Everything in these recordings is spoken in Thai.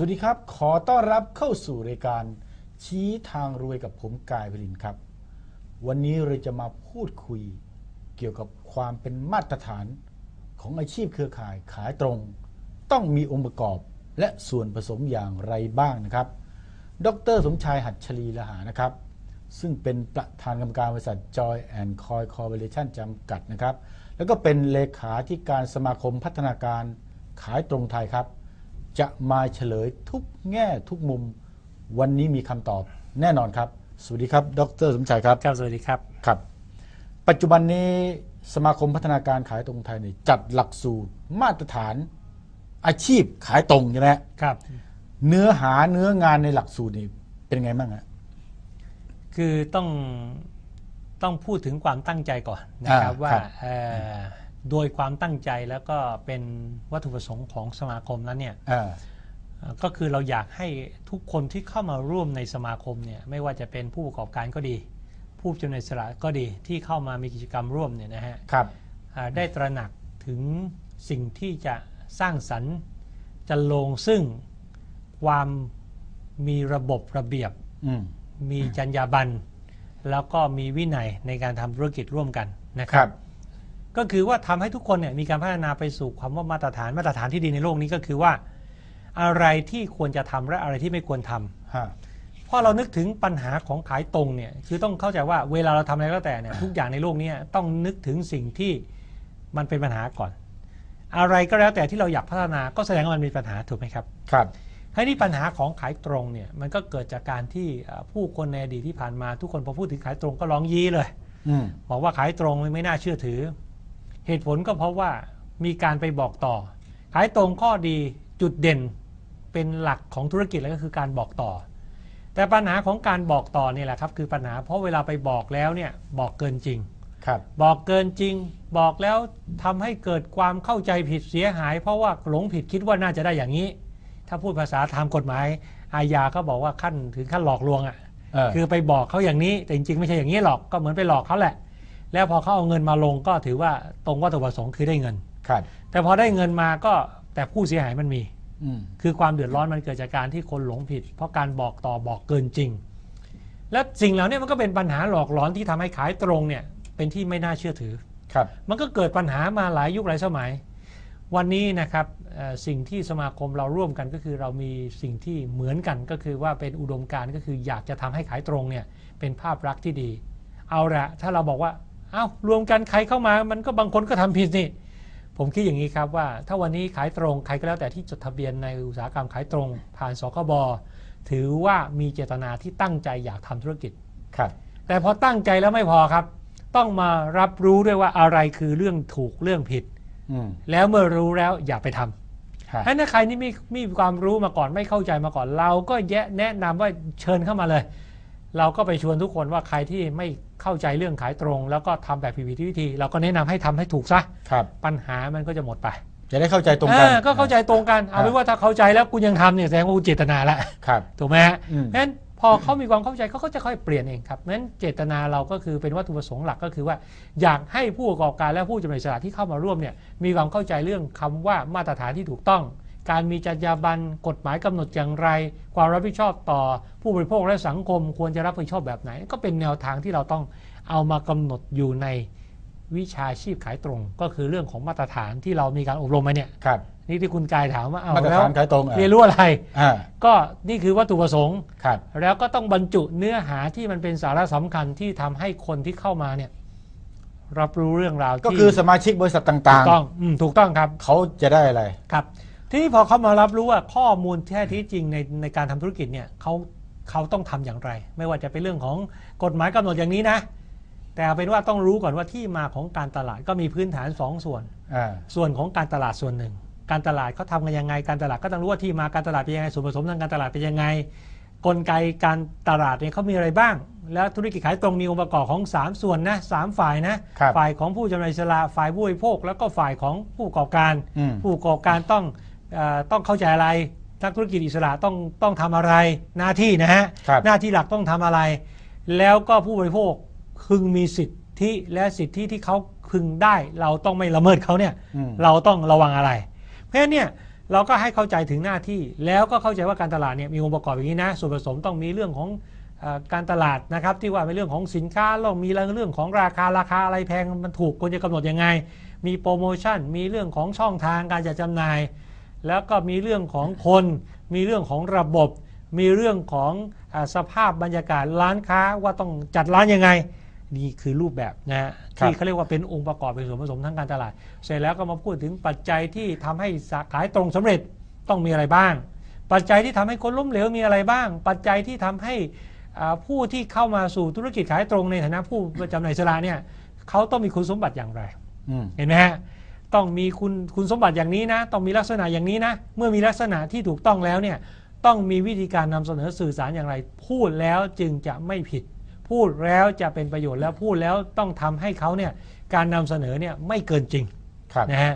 สวัสดีครับ ขอต้อนรับเข้าสู่รายการ ชี้ทางรวยกับผมกายพลินครับ วันนี้เราจะมาพูดคุยเกี่ยวกับความเป็นมาตรฐานของอาชีพเครือข่ายขายตรง ต้องมีองค์ประกอบและส่วนผสมอย่างไรบ้างนะครับ ดร สมชายหัดชลีละหานะครับ ซึ่งเป็นประธานกรรมการบริษัท Joy and Coy Corporation จำกัดนะครับ แล้วก็เป็นเลขาธิการสมาคมพัฒนาการขายตรงไทยครับ จะมาเฉลยทุกแง่ทุกมุม วันนี้มีคำตอบแน่นอนครับ สวัสดีครับ ดรสมชายครับครับสวัสดีครับครับ ปัจจุบันนี้สมาคมพัฒนาการขายตรงไทยเนี่ยจัดหลักสูตรมาตรฐานอาชีพขายตรงใช่ไหมฮะครับ เนื้อหาเนื้องานในหลักสูตรนี่เป็นไงบ้างฮะคือต้องต้องพูดถึงความตั้งใจก่อนนะครับอ่าว่าครับเอ่อ โดยความตั้งใจแล้วก็เป็นวัตถุประสงค์ของสมาคมนั้นเนี่ยอ่าเอ่อก็คือเราอยากให้ทุกคนที่เข้ามาร่วมในสมาคมเนี่ยไม่ว่าจะเป็นผู้ประกอบการก็ดี ผู้จำหน่ายสลากก็ดีที่เข้ามามีกิจกรรมร่วมเนี่ยนะฮะ ครับ อ่าได้ตระหนักถึงสิ่งที่จะสร้างสรรค์จะลงซึ่งความมีระบบระเบียบ อืม มีจรรยาบรรณแล้วก็มีวินัยในการทำธุรกิจร่วมกันนะคครัรับ บ ก็คือว่าทำให้ทุกคนเนี่ยมีการพัฒนาไปสู่ความว่ามาตรฐานมาตรฐานที่ดีในโลกนี้ก็คือว่า อะไรที่ควรจะทำและอะไรที่ไม่ควรทำฮะเพราะเรานึกถึงปัญหาของขายตรงเนี่ยคือต้องเข้าใจว่าเวลาเราทำอะไรก็แต่เนี่ยทุกอย่างในโลกนี้ต้องนึกถึงสิ่งที่มันเป็นปัญหาก่อน อะไรก็แล้วแต่ที่เราอยากพัฒนาก็แสดงว่ามันมีปัญหาถูกไหมครับครับให้นี่ปัญหาของขายตรงเนี่ยมันก็เกิดจากการที่เอ่อผู้คนในอดีตที่ผ่านมาทุกคนพอพูดถึงขายตรงก็ร้องยี้เลยอืมบอกว่าขายตรงไม่น่าเชื่อถือ เหตุผลก็เพราะว่ามีการไปบอกต่อ ขายตรงข้อดีจุดเด่นเป็นหลักของธุรกิจแล้วก็คือการบอกต่อ แต่ปัญหาของการบอกต่อเนี่ยแหละครับคือปัญหาเพราะเวลาไปบอกแล้วเนี่ยบอกเกินจริงครับบอกเกินจริงบอกแล้วทำให้เกิดความเข้าใจผิดเสียหาย เพราะว่าหลงผิดคิดว่าน่าจะได้อย่างนี้ ถ้าพูดภาษาทางกฎหมาย อาญาก็บอกว่าขั้นถึงขั้นหลอกลวงอะเออคือไปบอกเขาอย่างนี้แต่จริงๆไม่ใช่อย่างนี้หรอกก็เหมือนไปหลอกเขาแหละ แล้วพอเขาเอาเงินมาลงก็ถือว่าตรงวัตถุประสงค์คือได้เงิน ครับ แต่พอได้เงินมาก็แต่ผู้เสียหายมันมี อืม คือความเดือดร้อนมันเกิดจากการที่คนหลงผิด เพราะการบอกต่อบอกเกินจริง และสิ่งเหล่านี้มันก็เป็นปัญหาหลอกหลอนที่ทำให้ขายตรงเนี่ยเป็นที่ไม่น่าเชื่อถือ ครับ มันก็เกิดปัญหามาหลายยุคหลายสมัย วันนี้นะครับเอ่อสิ่งที่สมาคมเราร่วมกันก็คือเรามีสิ่งที่เหมือนกันก็คือว่าเป็นอุดมการณ์ก็คืออยากจะทำให้ขายตรงเนี่ยเป็นภาพลักษณ์ที่ดี เอาละถ้าเราบอกว่า เอา้ารวมกันใครเข้ามามันก็บางคนก็ทำผิดนี่ ผมคิดอย่างนี้ครับว่า ถ้าวันนี้ขายตรงใครก็แล้วแต่ที่จดทะเบียนในอุตสาหกรรมขายตรง ผ่านสคบถือว่ามีเจตนาที่ตั้งใจอยากทำธุรกิจครับแต่พอตั้งใจแล้วไม่พอครับ ต้องมารับรู้ด้วยว่าอะไรคือเรื่องถูกเรื่องผิดอืมแล้วเมื่อรู้แล้วอย่าไปทำฮะถ้าถ้าใครนี่ไม่ไม่มีความรู้มาก่อนไม่เข้าใจมาก่อนเราก็แยะแนะนำว่าเชิญเข้ามาเลย เราก็ไปชวนทุกคนว่าใครที่ไม่ เข้าใจเรื่องขายตรง แล้วก็ทำแบบผิดวิธี เราก็แนะนำให้ทำให้ถูกซะครับ ปัญหามันก็จะหมดไปจะได้เข้าใจตรงกันเออก็เข้าใจตรงกันเอาไว้ว่าถ้าเข้าใจแล้วคุณยังทำเนี่ยแสดงว่าคุณเจตนาแล้วครับถูกไหมฮะอืมเพราะฉะนั้นพอเขามีความเข้าใจเขาก็จะค่อยเปลี่ยนเองครับเพราะฉะนั้นเจตนาเราก็คือเป็นวัตถุประสงค์หลักก็คือว่า อยากให้ผู้ประกอบการและผู้จำหน่ายสลากที่เข้ามาร่วมเนี่ยมีความเข้าใจเรื่องคำว่ามาตรฐานที่ถูกต้อง การมีจรรยาบรรณกฎหมายกำหนดอย่างไร ความรับผิดชอบต่อผู้บริโภคและสังคมควรจะรับผิดชอบแบบไหน ก็เป็นแนวทางที่เราต้องเอามากำหนดอยู่ในวิชาชีพขายตรง ก็คือเรื่องของมาตรฐานที่เรามีการอบรมมาเนี่ยครับนี่ที่คุณกายถามว่าเอามาตรแล้วฐานขายตรงอะเรียนรู้อะไรอ่าก็นี่คือวัตถุประสงค์ครับแล้วก็ต้องบรรจุเนื้อหาที่มันเป็นสาระสำคัญที่ทำให้คนที่เข้ามาเนี่ยรับรู้เรื่องราวที่ก็คือสมาชิกบริษัทถูต่างกต้องอืมถูกต้องครับๆเขาจะได้อะไรครับ ทีนี้พอเขามารับรู้ว่าข้อมูลแท้ที่จริงในในการทำธุรกิจเนี่ยเขาเขาต้องทำอย่างไร ไม่ว่าจะเป็นเรื่องของกฎหมายกำหนดอย่างนี้นะ แต่เอาเป็นว่าต้องรู้ก่อนว่าที่มาของการตลาดก็มีพื้นฐานสองส่วนอ่าส่วนของการตลาดส่วนหนึ่ง การตลาดเขาทำกันยังไงการตลาดก็ต้องรู้ว่าที่มาการตลาดเป็นยังไงส่วนผสมทางการตลาดเป็นยังไง กลไกการตลาดเนี่ยเขามีอะไรบ้าง แล้วธุรกิจขายตรงมีองค์ประกอบของ 3 ส่วนนะสามฝ่ายนะครับฝ่ายของผู้จำหน่ายสลากฝ่ายผู้บริโภค แล้วก็ฝ่ายของผู้ประกอบการอืมผู้ประกอบการต้องเออ ต้องเข้าใจอะไรนักธุรกิจอิสระต้องต้องทำอะไรหน้าที่นะฮะครับหน้าที่หลักต้องทำอะไร แล้วก็ผู้บริโภคพึงมีสิทธิและสิทธิที่เขาพึงได้ เราต้องไม่ละเมิดเขาเนี่ยอืม เราต้องระวังอะไร เพราะฉะนั้นเนี่ยเราก็ให้เข้าใจถึงหน้าที่แล้วก็เข้าใจว่าการตลาดเนี่ยมีองค์ประกอบอย่างนี้นะส่วนผสมต้องมีเรื่องของเออการตลาดนะครับที่ว่าเป็นเรื่องของสินค้าเรามีเรื่องของราคาราคาอะไรแพงมันถูกควรจะกำหนดยังไง มีโปรโมชั่นมีเรื่องของช่องทางการจัดจำหน่าย แล้วก็มีเรื่องของคน มีเรื่องของระบบ มีเรื่องของอาสภาพบรรยากาศร้านค้าว่าต้องจัดร้านยังไง นี่คือรูปแบบนะฮะครับที่เขาเรียกว่าเป็นองค์ประกอบเป็นส่วนผสมทางการตลาด เสร็จแล้วก็มาพูดถึงปัจจัยที่ทำให้สาขายตรงสำเร็จต้องมีอะไรบ้าง ปัจจัยที่ทำให้คนล้มเหลวมีอะไรบ้าง ปัจจัยที่ทำให้อ่าผู้ที่เข้ามาสู่ธุรกิจขายตรงในฐานะผู้ประจำหน่ายอิสระเนี่ยเขาต้องมีคุณสมบัติอย่างไรอืมเห็นไหมฮะ ต้องมีคุณคุณสมบัติอย่างนี้นะ ต้องมีลักษณะอย่างนี้นะ เมื่อมีลักษณะที่ถูกต้องแล้วเนี่ยต้องมีวิธีการนำเสนอสื่อสารอย่างไร พูดแล้วจึงจะไม่ผิด พูดแล้วจะเป็นประโยชน์แล้วพูดแล้วต้องทำให้เขาเนี่ยการนำเสนอเนี่ยไม่เกินจริงครับนะฮะ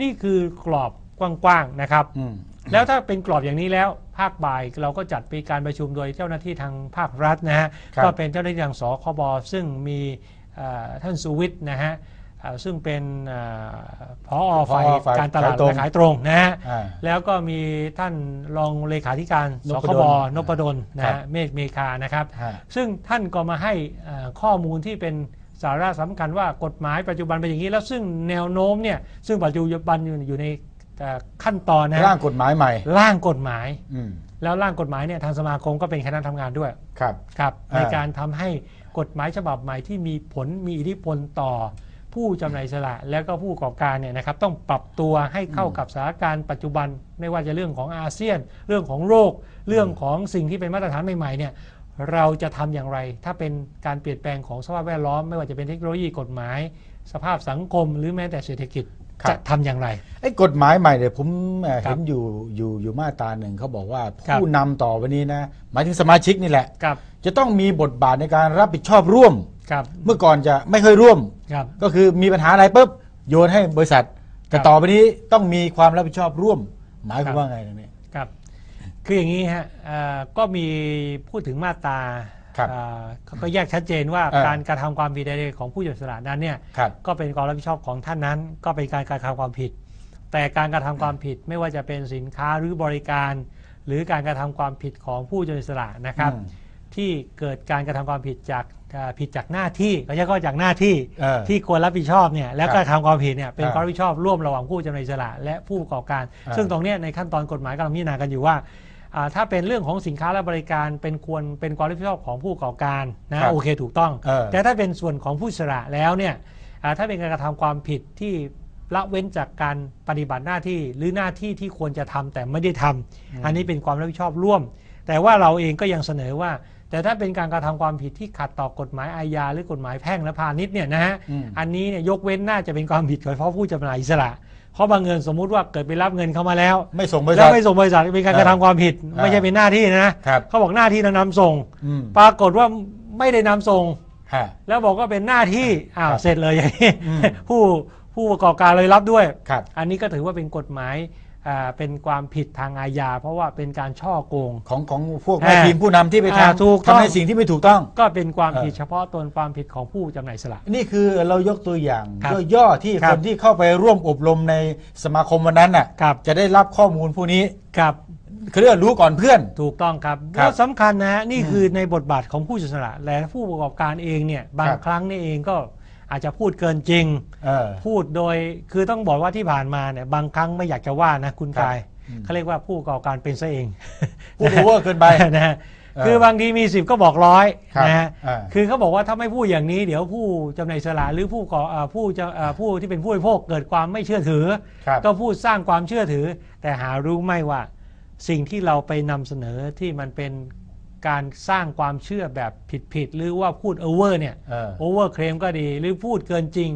นี่คือกรอบกว้างๆนะครับอืมแล้วถ้าเป็นกรอบอย่างนี้แล้วภาคบ่ายเราก็จัดเป็นการประชุมโดยเจ้าหน้าที่ทางภาครัฐนะฮะครับก็เป็นเจ้าหน้าที่ทางสคบซึ่งมีเอ่อท่านสุวิทย์นะฮะเอ่อ ซึ่งเป็นเอ่อผอฝ่ายผอฝ่ายการตลาดขายตรงและขายตรงนะฮะอ่าแล้วก็มีท่านรองเลขาธิการนสพคดบลนพดลนะครัฮะบเมฆเมคานะครับฮะซึ่งท่านก็มาให้เอ่อข้อมูลที่เป็นสาระสำคัญว่ากฎหมายปัจจุบันเป็นอย่างนี้ แล้วซึ่งแนวโน้มเนี่ยซึ่งปัจจุบันอยู่อยู่ในเอ่อขั้นตอนนะฮะร่างกฎหมายใหม่ ร่างกฎหมายอืมแล้วร่างกฎหมายเนี่ยทางสมาคมก็เป็นคณะทำงานด้วยครับครับอ่าในการทำให้กฎหมายฉบับใหม่ที่มีผลมีอิทธิพลต่อ ผู้จำหน่ายอิสระแล้วก็ผู้ประกอบการเนี่ยนะครับต้องปรับตัวให้เข้ากับสถานการณ์ปัจจุบัน ไม่ว่าจะเรื่องของอาเซียน เรื่องของโรค เรื่องของสิ่งที่เป็นมาตรฐานใหม่ๆเนี่ยเราจะทำอย่างไร ถ้าเป็นการเปลี่ยนแปลงของสภาพแวดล้อม ไม่ว่าจะเป็นเทคโนโลยีกฎหมาย สภาพสังคมหรือแม้แต่เศรษฐกิจครับ จะทำอย่างไร ไอ้กฎหมายใหม่เนี่ยผมเอ่อครับเห็นอยู่อยู่อยู่มาตราหนึ่งเขาบอกว่าครับ ผู้นำต่อวันนี้นะหมายถึงสมาชิกนี่แหละ กับ จะต้องมีบทบาทในการรับผิดชอบร่วม กับเมื่อก่อนจะไม่ค่อยร่วมกับก็คือมีปัญหาอะไรปุ๊บโยนให้บริษัท แต่ครับต่อไปนี้ต้องมีความรับผิดชอบร่วม หมายคครัวามบว่าไงตรงนี้ครับ คืออย่างนี้ฮะเอ่อก็มีพูดถึงมาตราครับเอ่อเขาก็แยกชัดเจนว่าเออ การกระทำความผิดใดๆของผู้จัดสลากนั้นเนี่ย ครับ ก็เป็นความรับผิดชอบของท่านนั้น ก็เป็นการกระทำความผิด แต่การกระทำความผิดไม่ว่าจะเป็นสินค้าหรือบริการ หรือการกระทำความผิดของผู้จัดสลากนะครับ อืมที่เกิดการกระทำความผิดจากเอ่อ ผิดจากหน้าที่ก็จะก็จากหน้าที่เออที่ควรรับผิดชอบเนี่ยแล้วก็ครับทำความผิดเนี่ยเป็นครับความรับผิดชอบร่วมระหว่างผู้จำหน่ายอิสระและผู้ประกอบการอ่าซึ่งตรงเนี้ยในขั้นตอนกฎหมายกำลังพิจารณากันอยู่ว่าอ่าถ้าเป็นเรื่องของสินค้าและบริการเป็นควรเป็นความรับผิดชอบของผู้ประกอบการครันะบโอเคถูกต้อง เออ แต่ถ้าเป็นส่วนของผู้อิสระแล้วเนี่ยอ่าถ้าเป็นการกระทำความผิดที่ละเว้นจากการปฏิบัติหน้าที่หรือหน้าที่ที่ควรจะทำแต่ไม่ได้ทำอันนี้เป็นความรับผิดชอบร่วม แต่ว่าเราเองก็ยังเสนอว่า แต่ถ้าเป็นการกระทำความผิดที่ขัดต่อกฎหมายอาญาหรือกฎหมายแพ่งและพาณิชย์เนี่ยนะฮะอืมอันนี้เนี่ยยกเว้นน่าจะเป็นความผิดเฉพาะผู้จำหน่ายอิสระเพราะบางเงินสมมุติว่าเกิดไปรับเงินเข้ามาแล้ว ไม่ส่งบริแล้ษัวทไม่ส่งบริษัทเป็นการกระทำความผิดอ่าไม่ใช่เป็นหน้าที่นะครับเขาบอกหน้าที่นะนำส่งอืมปรากฏว่าไม่ได้นำส่งฮะแล้วบอกว่าเป็นหน้าที่อ้าวครับเสร็จเลยอย่างนี้อืมผู้ผู้ประกอบการเลยรับด้วยครับอันนี้ก็ถือว่าเป็นกฎหมายอ่า เป็นความผิดทางอาญา เพราะว่าเป็นการช่อโกง ของของพวกแม่อ่าทีมผู้นำที่ไปอ่าถูกทำต้องทำในสิ่งที่ไม่ถูกต้อง ก็เป็นความผิดเออเฉพาะตนความผิดของผู้จำหน่ายสลากนี่คือเรายกตัวอย่างครับย่อๆที่ครัคบนที่เข้าไปร่วมอบรมในสมาคมวันนั้นน่ะครับจะได้รับข้อมูลพวกนี้กับเขาเรียกว่ารู้ก่อนเพื่อนถูกต้องครับครับแล้วสำคัญนะฮะนี่อืมคือในบทบาทของผู้จัดสละและผู้ประกอบการเองเนี่ยบางครับครั้งนี่เองก็ อาจจะพูดเกินจริง เออ พูดโดยคือต้องบอกว่าที่ผ่านมาเนี่ยบางครั้งไม่อยากจะว่านะคุณครับกายอืม เขาเรียกว่าผู้ประกอบการเป็นซะเอง พูดโอเวอร์เกินไป นะฮะเออคือบางทีมีสิบก็บอกร้อยครับนะฮะอ่า คือเขาบอกว่าถ้าไม่พูดอย่างนี้ เดี๋ยวผู้จำหน่ายสลากหรือผู้ก่อเอ่อผู้จะเอ่อผู้ที่เป็นผู้บริโภคเกิดความไม่เชื่อถือ ครับ ก็พูดสร้างความเชื่อถือ แต่หารู้ไหม่ว่าสิ่งที่เราไปนำเสนอที่มันเป็น การสร้างความเชื่อแบบผิดๆหรือว่าพูดโอเวอร์เนี่ยเออโอเวอร์เคลมก็ดีหรือพูดเกินจริง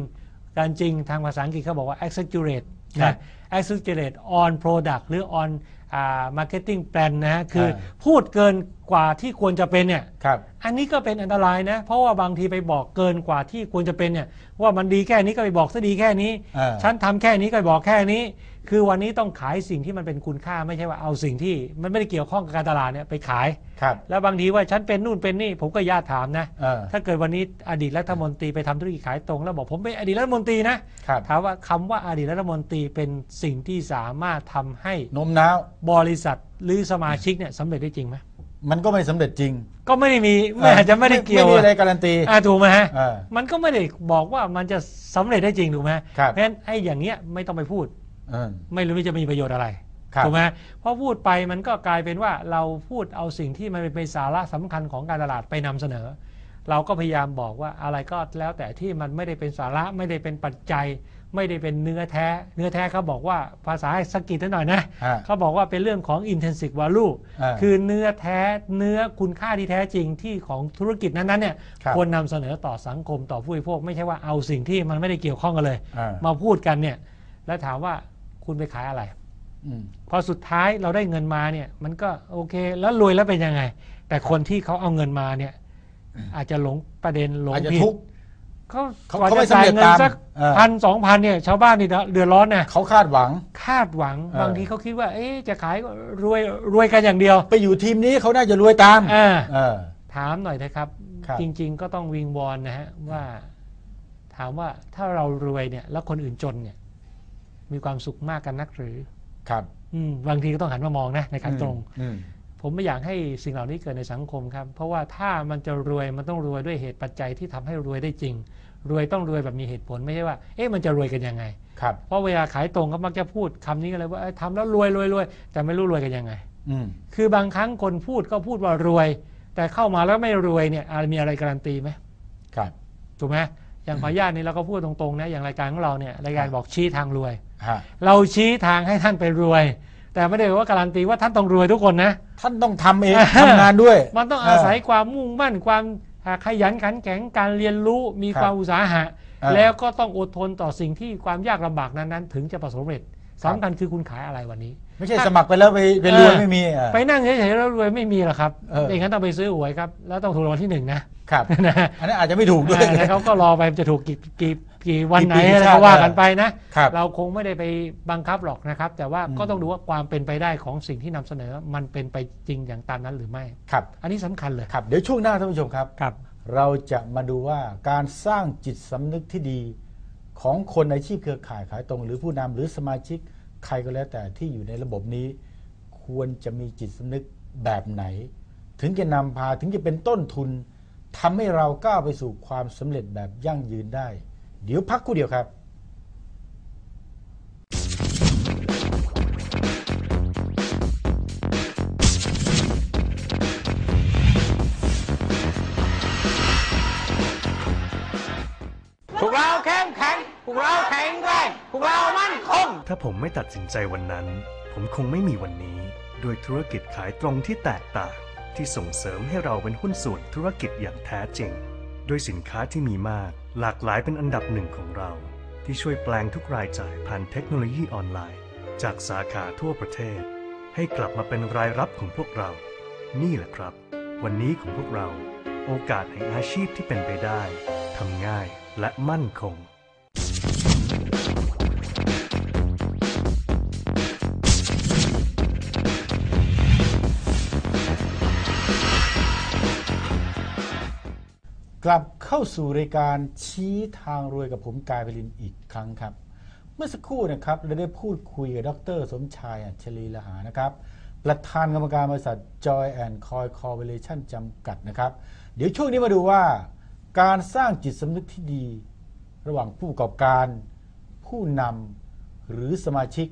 การจริงทางภาษาอังกฤษเขาบอกว่า exaggerate ครันะบ exaggerate on product หรือ on อ่า marketing plan นะฮะคืออ่าพูดเกินกว่าที่ควรจะเป็นเนี่ยครับ อันนี้ก็เป็นอันตรายนะ เพราะว่าบางทีไปบอกเกินกว่าที่ควรจะเป็นเนี่ยว่ามันดีแค่นี้ก็ไปบอกซะดีแค่นี้ อ่า ฉันทำแค่นี้ก็ไปบอกแค่นี้ คือวันนี้ต้องขายสิ่งที่มันเป็นคุณค่าไม่ใช่ว่าเอาสิ่งที่ มันไม่ได้เกี่ยวข้องกับการตลาดเนี่ยไปขาย ครับแล้วบางทีว่าฉันเป็นนู่นเป็นนี่ผมก็ญาติถามนะ เออถ้าเกิดวันนี้อดีตรัฐมนตรีไปทำธุรกิจขายตรง แล้วบอกผมเป็นอดีตรัฐมนตรีนะครับถามว่าคำว่าอดีตรัฐมนตรีเป็นสิ่งที่สามารถทำให้โน้มน้าวบริษัทหรือสมาชิกเนี่ยสำเร็จได้จริงไหมมันก็ไม่สำเร็จจริงก็ไม่ได้มีไม่อาจจะไม่ได้เกี่ยวไม่มีอะไรการันตีอ่าถูกไหมฮะเออ มันก็ไม่ได้บอกว่ามันจะสำเร็จได้จริงถูกไหมครับ เพราะฉะนั้นไอ้อย่างเงี้ยไม่ต้องไปพูด เออไม่รู้ว่าจะมีประโยชน์อะไรครับ ถูกไหมเพราะพูดไปมันก็กลายเป็นว่าเราพูดเอาสิ่งที่มันเป็นสาระสำคัญของการตลาดไปนำเสนอ เราก็พยายามบอกว่าอะไรก็แล้วแต่ที่มันไม่ได้เป็นสาระไม่ได้เป็นปัจจัย ไม่ได้เป็นเนื้อแท้ เนื้อแท้เขาบอกว่าภาษาสกกิตหน่อยนะฮะเขาบอกว่าเป็นเรื่องของ intrinsic value อ่าคือเนื้อแท้เนื้อคุณค่าที่แท้จริงที่ของธุรกิจนั้นๆเนี่ยครับควรนำเสนอต่อสังคมต่อผู้บริโภค ไม่ใช่ว่าเอาสิ่งที่มันไม่ได้เกี่ยวข้องกันเลยอ่ามาพูดกันเนี่ยแล้วถามว่าคุณไปขายอะไรอืมพอสุดท้ายเราได้เงินมาเนี่ยมันก็โอเคแล้วรวยแล้วเป็นยังไง แต่คนที่เขาเอาเงินมาเนี่ยอาจจะหลงประเด็นหลงอาจจะผิดทุกข์ เขาเขากว่าเขาไม่จะจ่ายสำเร็จเงินตามสักเออ พันสองพันเนี่ยชาวบ้านนี่เดือดร้อนนะเขาคาดหวัง คาดหวังเออ บางทีเขาคิดว่า เอ๊ะจะขายก็รวยรวยกันอย่างเดียวไปอยู่ทีมนี้เขาน่าจะรวยตามอ่า เออ ถามหน่อยนะครับ ครับ จริง ๆ ก็ต้องวิงวอนนะฮะว่า ถามว่าถ้าเรารวยเนี่ย แล้วคนอื่นจนเนี่ย มีความสุขมากกันนักหรือ ครับอืมบางทีก็ต้องหันมามองนะในการตรง อืม ผมไม่อยากให้สิ่งเหล่านี้เกิดในสังคมครับ เพราะว่าถ้ามันจะรวยมันต้องรวยด้วยเหตุปัจจัยที่ทำให้รวยได้จริง รวยต้องรวยแบบมีเหตุผลไม่ใช่ว่า เอ๊ะมันจะรวยกันยังไงครับเพราะเวลาขายตรงก็มักจะพูดคำนี้กันเลยว่าเอ้ยทำแล้วรวยรวยรวยแต่ไม่รู้รวยกันยังไงอืมคือบางครั้งคนพูดก็พูดว่ารวย แต่เข้ามาแล้วไม่รวยเนี่ยอาจมีอะไรการันตีไหมครับถูกไหมอย่างขออนุญาตนี่เราก็พูดตรงๆนะอย่างรายการของเราเนี่ยรายการบอกชี้ทางรวยฮะเราชี้ทางให้ท่านไปรวย แต่ไม่ได้ว่าการันตีว่าท่านต้องรวยทุกคนนะ ท่านต้องทำเองเออทำงานด้วย มันต้องอาศัยความมุ่งมั่นความอ่าขยันขันแข็งการเรียนรู้มีครับความอุตสาหะเออแล้วก็ต้องอดทนต่อสิ่งที่ความยากลำบากนั้นๆ ถึงจะประสบความสำเร็จสำคัญคือคุณขายอะไรวันนี้ ไม่ใช่สมัครไปแล้วไปไปรวยเออ ไม่มีเออไปนั่งเฉยๆแล้วรวยไม่มีหรอกครับเอออ ย่างนั้นต้องไปซื้อหวยครับแล้วต้องถูกรางวัลที่หนึ่งนะครับ นะ อันนั้นอาจจะไม่ถูกด้วย อ่าแล้วเขาก็รอไปจะถูกกี่กี่ กี่วันไหนกี่ปีอะไรชาติก็ว่ากันไปนะ ครับเราคงไม่ได้ไปบังคับหรอกนะครับ แต่ว่าอืมก็ต้องดูว่าความเป็นไปได้ของสิ่งที่นำเสนอมันเป็นไปจริงอย่างตามนั้นหรือไม่ ครับอันนี้สำคัญเลยครับ เดี๋ยวช่วงหน้าท่านผู้ชมครับ ครับ เราจะมาดูว่าการสร้างจิตสำนึกที่ดีของคนอาชีพเครือข่ายขายตรง หรือผู้นำหรือสมาชิกใครก็แล้วแต่ที่อยู่ในระบบนี้ ควรจะมีจิตสำนึกแบบไหน ถึงจะนำพาถึงจะเป็นต้นทุนทำให้เราก้าวไปสู่ความสำเร็จแบบยั่งยืนได้ เดี๋ยวพักครู่เดียวครับพวกเราเข้มแข็งพวกเราแข็งแกร่งพวกเรามั่นคง ถ้าผมไม่ตัดสินใจวันนั้น ผมคงไม่มีวันนี้ด้วยธุรกิจขายตรงที่แตกต่าง ที่ส่งเสริมให้เราเป็นหุ้นส่วนธุรกิจอย่างแท้จริง ด้วยสินค้าที่มีมาก หลากหลายเป็นอันดับหนึ่งของเรา ที่ช่วยแปลงทุกรายจ่ายผ่านเทคโนโลยีออนไลน์ จากสาขาทั่วประเทศ ให้กลับมาเป็นรายรับของพวกเรา นี่แหละครับ วันนี้ของพวกเรา โอกาสแห่งอาชีพที่เป็นไปได้ทำง่ายและมั่นคง ลับเข้าสู่รายการชี้ทางรวยกับผมกายพลินอีกครั้งครับ เมื่อสักครู่นะครับเราได้พูดคุยกับดร สมชายอัจฉรีละหานะครับ ประธานกรรมการบริษัท Joy and Coy Corporation จำกัดนะครับ เดี๋ยวช่วงนี้มาดูว่า การสร้างจิตสำนึกที่ดี ระหว่างผู้ประกอบการ ผู้นำหรือสมาชิก